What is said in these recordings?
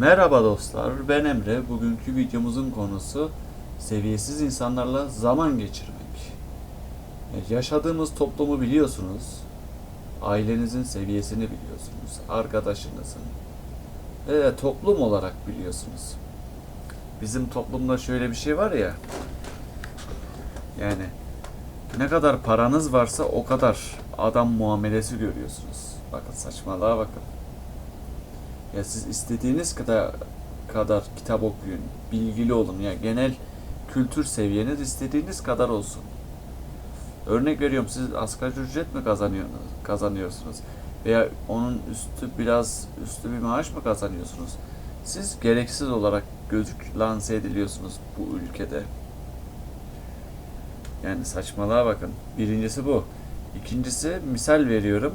Merhaba dostlar, ben Emre. Bugünkü videomuzun konusu seviyesiz insanlarla zaman geçirmek. E, Yaşadığımız toplumu biliyorsunuz. Ailenizin seviyesini biliyorsunuz. Arkadaşınızın. Ve toplum olarak biliyorsunuz. Bizim toplumda şöyle bir şey var ya. Yani ne kadar paranız varsa o kadar adam muamelesi görüyorsunuz. Bakın saçmalığa bakın. Ya siz istediğiniz kadar kadar kitap okuyun, bilgili olun. Ya genel kültür seviyeniz istediğiniz kadar olsun. Örnek veriyorum siz asgari ücret mi kazanıyorsunuz, kazanıyorsunuz veya onun üstü biraz üstü bir maaş mı kazanıyorsunuz? Siz gereksiz olarak gözük lanse ediliyorsunuz bu ülkede. Yani saçmalığa bakın. Birincisi bu. İkincisi misal veriyorum.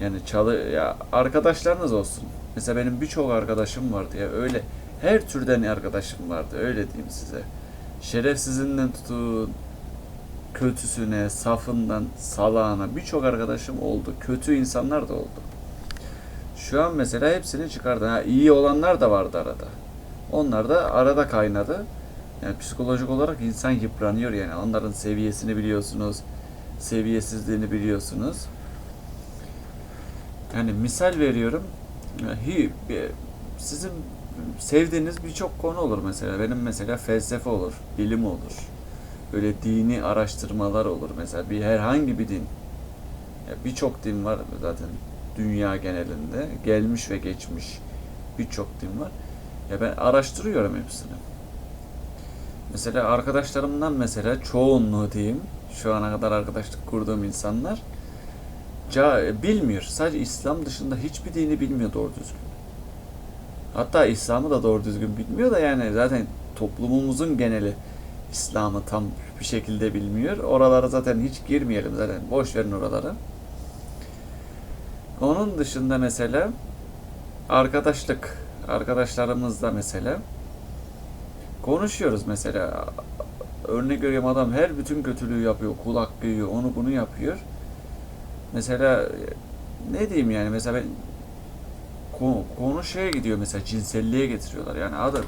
Yani çalı ya arkadaşlarınız olsun. Mesela benim birçok arkadaşım vardı ya öyle her türden arkadaşım vardı öyle diyeyim size. Şerefsizinden tutun kötüsüne, safından, salağına birçok arkadaşım oldu. Kötü insanlar da oldu. Şu an mesela hepsini çıkardı. Ha, iyi olanlar da vardı arada. Onlar da arada kaynadı. Yani psikolojik olarak insan yıpranıyor yani. Onların seviyesini biliyorsunuz. Seviyesizliğini biliyorsunuz. Yani misal veriyorum. Sizin sevdiğiniz birçok konu olur mesela. Benim mesela felsefe olur, bilim olur. Böyle dini araştırmalar olur mesela. Bir herhangi bir din. Birçok din var zaten dünya genelinde. Gelmiş ve geçmiş birçok din var. Ya ben araştırıyorum hepsini. Mesela arkadaşlarımdan mesela çoğunluğu diyeyim. Şu ana kadar arkadaşlık kurduğum insanlar bilmiyor. Sadece İslam dışında hiçbir dini bilmiyor doğru düzgün. Hatta İslam'ı da doğru düzgün bilmiyor da yani zaten toplumumuzun geneli İslam'ı tam bir şekilde bilmiyor. Oralara zaten hiç girmeyelim zaten. Boş verin oraları. Onun dışında mesela arkadaşlık arkadaşlarımızla mesela konuşuyoruz mesela. Örnek veriyorum adam her bütün kötülüğü yapıyor. Kulak yiyor, onu bunu yapıyor. Mesela ne diyeyim yani mesela ben konu, konu şeye gidiyor mesela cinselliğe getiriyorlar. Yani adam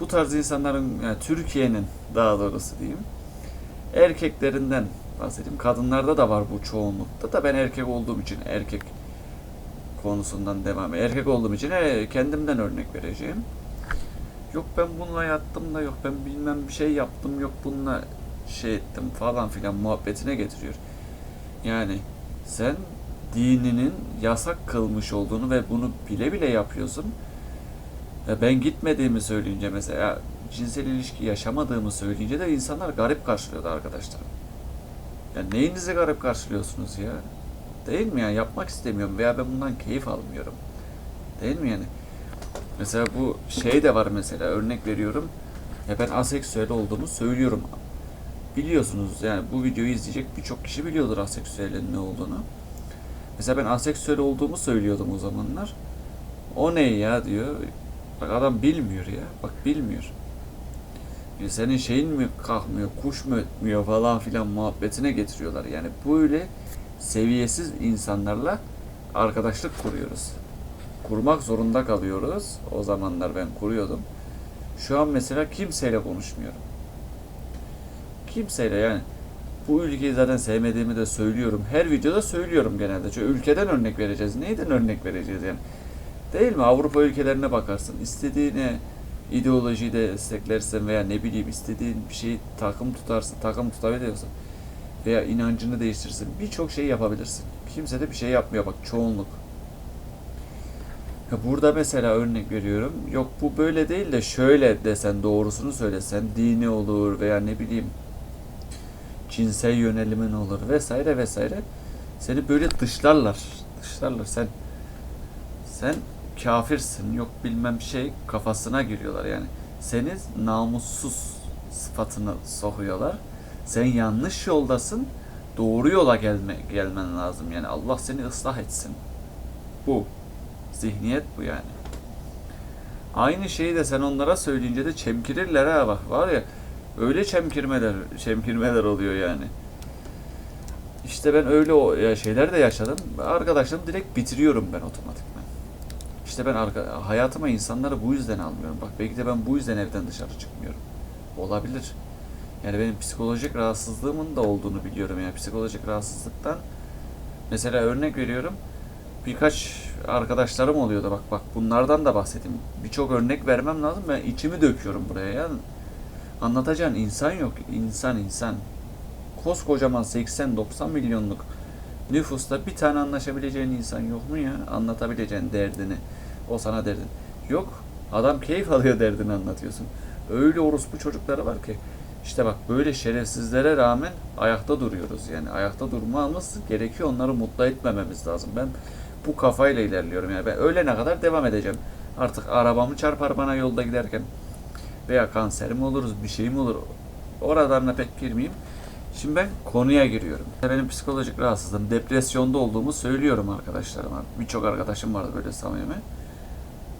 bu tarz insanların yani Türkiye'nin daha doğrusu diyeyim erkeklerinden bahsedeyim. Kadınlarda da var bu çoğunlukta da ben erkek olduğum için erkek konusundan devam Erkek olduğum için e, kendimden örnek vereceğim. Yok ben bununla yattım da yok ben bilmem bir şey yaptım yok bununla şey ettim falan filan muhabbetine getiriyor. Yani sen dininin yasak kılmış olduğunu ve bunu bile bile yapıyorsun. Ben gitmediğimi söyleyince mesela cinsel ilişki yaşamadığımı söyleyince de insanlar garip karşılıyordu arkadaşlar. Ya neyinizi garip karşılıyorsunuz ya? Değil mi ya? Yapmak istemiyorum veya ben bundan keyif almıyorum. Değil mi yani? Mesela bu şey de var mesela örnek veriyorum. Ya ben aseksüel olduğumu söylüyorum. Biliyorsunuz yani bu videoyu izleyecek birçok kişi biliyordur aseksüelin ne olduğunu. Mesela ben aseksüel olduğumu söylüyordum o zamanlar. O ne ya diyor. Bak adam bilmiyor ya. Bak bilmiyor. Ya senin şeyin mi kalkmıyor, kuş mu ötmüyor falan filan muhabbetine getiriyorlar. Yani böyle seviyesiz insanlarla arkadaşlık kuruyoruz. Kurmak zorunda kalıyoruz. O zamanlar ben kuruyordum. Şu an mesela kimseyle konuşmuyorum. Kimseyle yani. Bu ülkeyi zaten sevmediğimi de söylüyorum. Her videoda söylüyorum genelde. Çünkü ülkeden örnek vereceğiz. Neyden örnek vereceğiz yani? Değil mi? Avrupa ülkelerine bakarsın. İstediğine ideolojiyi de desteklersen veya ne bileyim istediğin bir şeyi takım tutarsın, takım tutabiliyorsan veya inancını değiştirirsin. Birçok şey yapabilirsin. Kimse de bir şey yapmıyor bak çoğunluk. Burada mesela örnek veriyorum. Yok bu böyle değil de şöyle desen doğrusunu söylesen dini olur veya ne bileyim cinsel yönelimin olur vesaire vesaire. Seni böyle dışlarlar. Dışlarlar. Sen sen kafirsin yok bilmem şey kafasına giriyorlar yani. Seni namussuz sıfatını sokuyorlar. Sen yanlış yoldasın. Doğru yola gelme, gelmen lazım. Yani Allah seni ıslah etsin. Bu. Zihniyet bu yani. Aynı şeyi de sen onlara söyleyince de çemkirirler ha bak var ya öyle çemkirmeler çemkirmeler oluyor yani. İşte ben öyle o şeyler de yaşadım. Arkadaşlarım direkt bitiriyorum ben otomatikman. İşte ben arka, hayatıma insanları bu yüzden almıyorum. Bak belki de ben bu yüzden evden dışarı çıkmıyorum. Olabilir. Yani benim psikolojik rahatsızlığımın da olduğunu biliyorum. Yani psikolojik rahatsızlıktan mesela örnek veriyorum. Birkaç arkadaşlarım oluyordu. Bak bak bunlardan da bahsedeyim. Birçok örnek vermem lazım. Ben içimi döküyorum buraya ya. Anlatacağın insan yok. İnsan insan. Koskocaman 80-90 milyonluk nüfusta bir tane anlaşabileceğin insan yok mu ya? Anlatabileceğin derdini. O sana derdin. Yok. Adam keyif alıyor derdini anlatıyorsun. Öyle orospu çocukları var ki. İşte bak böyle şerefsizlere rağmen ayakta duruyoruz yani. Ayakta durmamız gerekiyor. Onları mutlu etmememiz lazım. Ben bu kafayla ilerliyorum yani. Ben ölene kadar devam edeceğim. Artık arabamı çarpar bana yolda giderken. Veya kanserim oluruz, bir şeyim olur. Oralarına pek girmeyeyim. Şimdi ben konuya giriyorum. Benim psikolojik rahatsızlığım, depresyonda olduğumu söylüyorum arkadaşlarıma. Birçok arkadaşım vardı böyle samimi.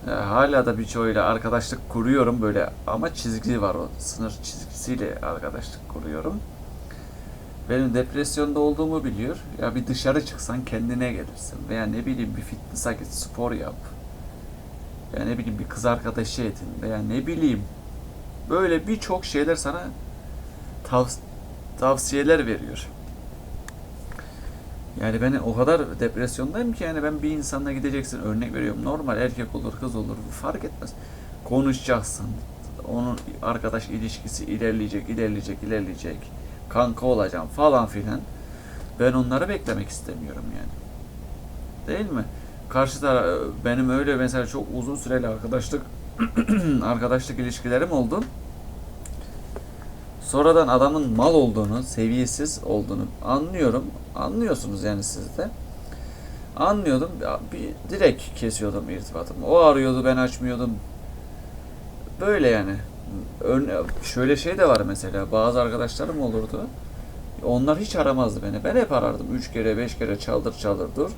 E, hala da birçoğuyla arkadaşlık kuruyorum böyle ama çizgi var o sınır çizgisiyle arkadaşlık kuruyorum. Benim depresyonda olduğumu biliyor. Ya bir dışarı çıksan kendine gelirsin veya ne bileyim bir fitness'a git spor yap. Ya ne bileyim bir kız arkadaşı edin veya ne bileyim böyle birçok şeyler sana tavs- tavsiyeler veriyor. Yani ben o kadar depresyondayım ki yani ben bir insanla gideceksin örnek veriyorum normal erkek olur kız olur fark etmez. Konuşacaksın. Onun arkadaş ilişkisi ilerleyecek, ilerleyecek, ilerleyecek. Kanka olacağım falan filan. Ben onları beklemek istemiyorum yani. Değil mi? Karşı tara- benim öyle mesela çok uzun süreli arkadaşlık arkadaşlık ilişkilerim oldu. Sonradan adamın mal olduğunu, seviyesiz olduğunu anlıyorum. Anlıyorsunuz yani siz de. Anlıyordum. Bir direkt kesiyordum irtibatımı. O arıyordu, ben açmıyordum. Böyle yani. Şöyle şey de var mesela. Bazı arkadaşlarım olurdu. Onlar hiç aramazdı beni. Ben hep arardım. Üç kere, beş kere çaldır çaldır dur.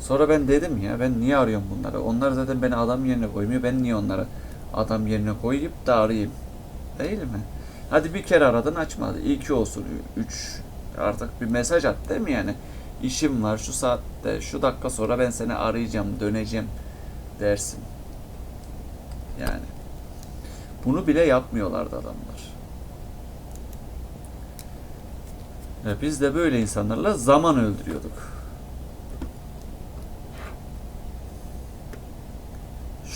Sonra ben dedim ya ben niye arıyorum bunları? Onlar zaten beni adam yerine koymuyor. Ben niye onları adam yerine koyup da arayayım? Değil mi? Hadi bir kere aradın açmadı. İki olsun. Üç. Artık bir mesaj at değil mi yani? İşim var şu saatte, şu dakika sonra ben seni arayacağım, döneceğim dersin. Yani. Bunu bile yapmıyorlardı adamlar. Ve biz de böyle insanlarla zaman öldürüyorduk.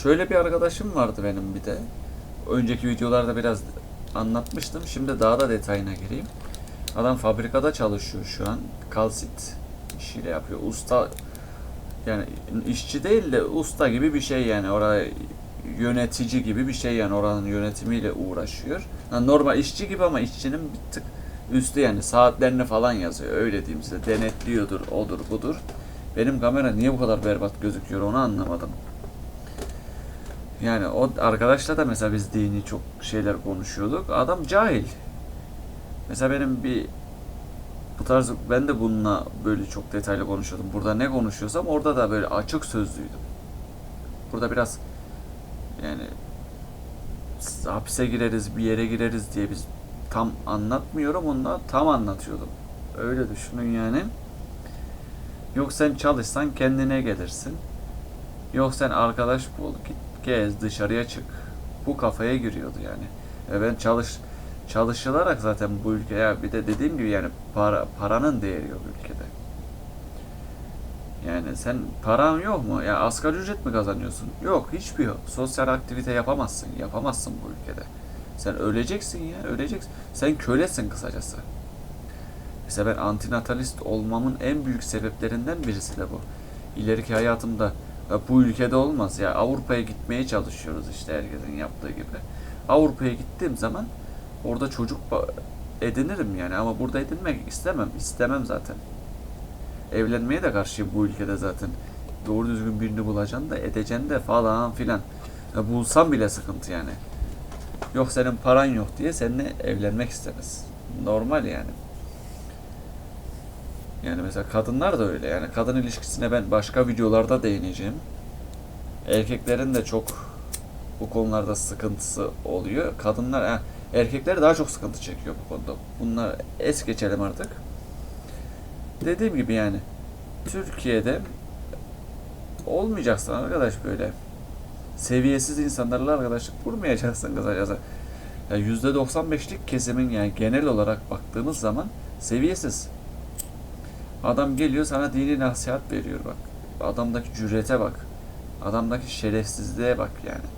Şöyle bir arkadaşım vardı benim bir de. Önceki videolarda biraz anlatmıştım. Şimdi daha da detayına gireyim. Adam fabrikada çalışıyor şu an. Kalsit işiyle yapıyor. Usta yani işçi değil de usta gibi bir şey yani. Oraya yönetici gibi bir şey yani oranın yönetimiyle uğraşıyor. Yani normal işçi gibi ama işçinin bir tık üstü yani saatlerini falan yazıyor. Öyle diyeyim size. Denetliyordur, odur, budur. Benim kamera niye bu kadar berbat gözüküyor onu anlamadım. Yani o arkadaşla da mesela biz dini çok şeyler konuşuyorduk. Adam cahil. Mesela benim bir bu tarz ben de bununla böyle çok detaylı konuşuyordum. Burada ne konuşuyorsam orada da böyle açık sözlüydüm. Burada biraz yani hapise gireriz, bir yere gireriz diye biz tam anlatmıyorum. Onda tam anlatıyordum. Öyle düşünün yani. Yok sen çalışsan kendine gelirsin. Yok sen arkadaş bul, git gez, dışarıya çık. Bu kafaya giriyordu yani. E ben çalış çalışılarak zaten bu ülkeye bir de dediğim gibi yani para paranın değeri yok ülkede. Yani sen paran yok mu? Ya asgari ücret mi kazanıyorsun? Yok, hiçbir yok. Sosyal aktivite yapamazsın. Yapamazsın bu ülkede. Sen öleceksin ya, öleceksin. Sen kölesin kısacası. Mesela ben antinatalist olmamın en büyük sebeplerinden birisi de bu. İleriki hayatımda ya bu ülkede olmaz ya Avrupa'ya gitmeye çalışıyoruz işte herkesin yaptığı gibi. Avrupa'ya gittiğim zaman orada çocuk edinirim yani ama burada edinmek istemem. istemem zaten. Evlenmeye de karşıyım bu ülkede zaten. Doğru düzgün birini bulacaksın da edeceksin de falan filan. Ya bulsam bile sıkıntı yani. Yok senin paran yok diye seninle evlenmek istemez. Normal yani. Yani mesela kadınlar da öyle. Yani kadın ilişkisine ben başka videolarda değineceğim. Erkeklerin de çok bu konularda sıkıntısı oluyor. Kadınlar, yani erkekler daha çok sıkıntı çekiyor bu konuda. Bunlar es geçelim artık. Dediğim gibi yani Türkiye'de olmayacaksın arkadaş böyle. Seviyesiz insanlarla arkadaşlık kurmayacaksın kısacası. Ya %95'lik kesimin yani genel olarak baktığımız zaman seviyesiz. Adam geliyor sana dini nasihat veriyor bak. Adamdaki cürete bak. Adamdaki şerefsizliğe bak yani.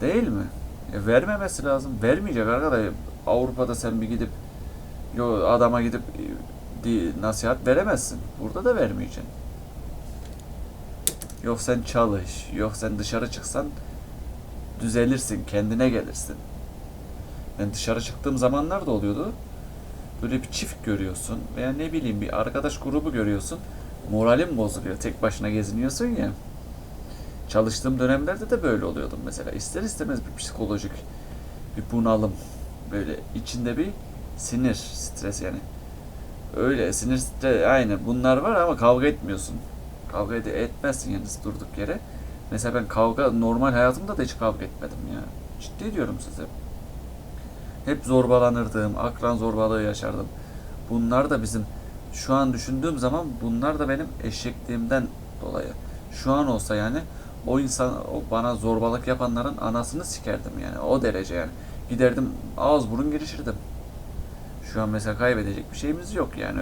Değil mi? E vermemesi lazım. Vermeyecek arkadaş. Avrupa'da sen bir gidip yo adama gidip e, nasihat veremezsin. Burada da vermeyeceksin. Yok sen çalış, yok sen dışarı çıksan düzelirsin, kendine gelirsin. Ben dışarı çıktığım zamanlar da oluyordu. Böyle bir çift görüyorsun veya ne bileyim bir arkadaş grubu görüyorsun. Moralin bozuluyor. Tek başına geziniyorsun ya. Çalıştığım dönemlerde de böyle oluyordum mesela. İster istemez bir psikolojik bir bunalım. Böyle içinde bir sinir, stres yani. Öyle sinir stres aynı bunlar var ama kavga etmiyorsun. Kavga ed- etmezsin yani durduk yere. Mesela ben kavga normal hayatımda da hiç kavga etmedim ya. Ciddi diyorum size. Hep zorbalanırdım, akran zorbalığı yaşardım. Bunlar da bizim şu an düşündüğüm zaman bunlar da benim eşekliğimden dolayı. Şu an olsa yani o insan o bana zorbalık yapanların anasını sikerdim yani o derece yani. Giderdim ağız burun girişirdim. Şu an mesela kaybedecek bir şeyimiz yok yani.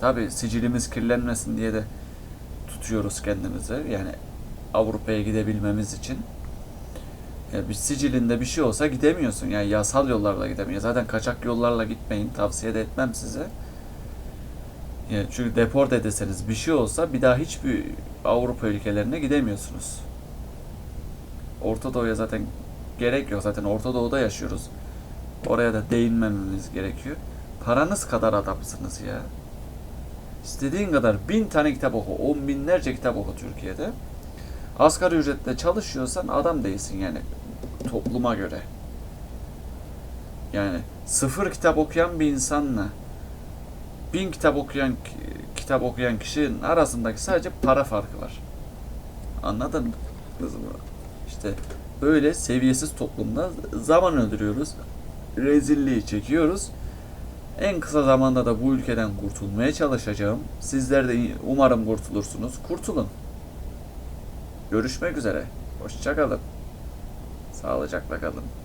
Tabi sicilimiz kirlenmesin diye de tutuyoruz kendimizi. Yani Avrupa'ya gidebilmemiz için. Ya bir sicilinde bir şey olsa gidemiyorsun. Yani yasal yollarla gidemiyor. Zaten kaçak yollarla gitmeyin. Tavsiye de etmem size. Yani çünkü deport edeseniz bir şey olsa bir daha hiçbir Avrupa ülkelerine gidemiyorsunuz. Orta Doğu'ya zaten gerek yok. Zaten Orta Doğu'da yaşıyoruz. Oraya da değinmememiz gerekiyor. Paranız kadar adamsınız ya. İstediğin kadar bin tane kitap oku, on binlerce kitap oku Türkiye'de. Asgari ücretle çalışıyorsan adam değilsin yani topluma göre. Yani sıfır kitap okuyan bir insanla bin kitap okuyan kitap okuyan kişinin arasındaki sadece para farkı var. Anladın mı? İşte böyle seviyesiz toplumda zaman öldürüyoruz. Rezilliği çekiyoruz. En kısa zamanda da bu ülkeden kurtulmaya çalışacağım. Sizler de umarım kurtulursunuz. Kurtulun. Görüşmek üzere. Hoşçakalın. Sağlıcakla kalın.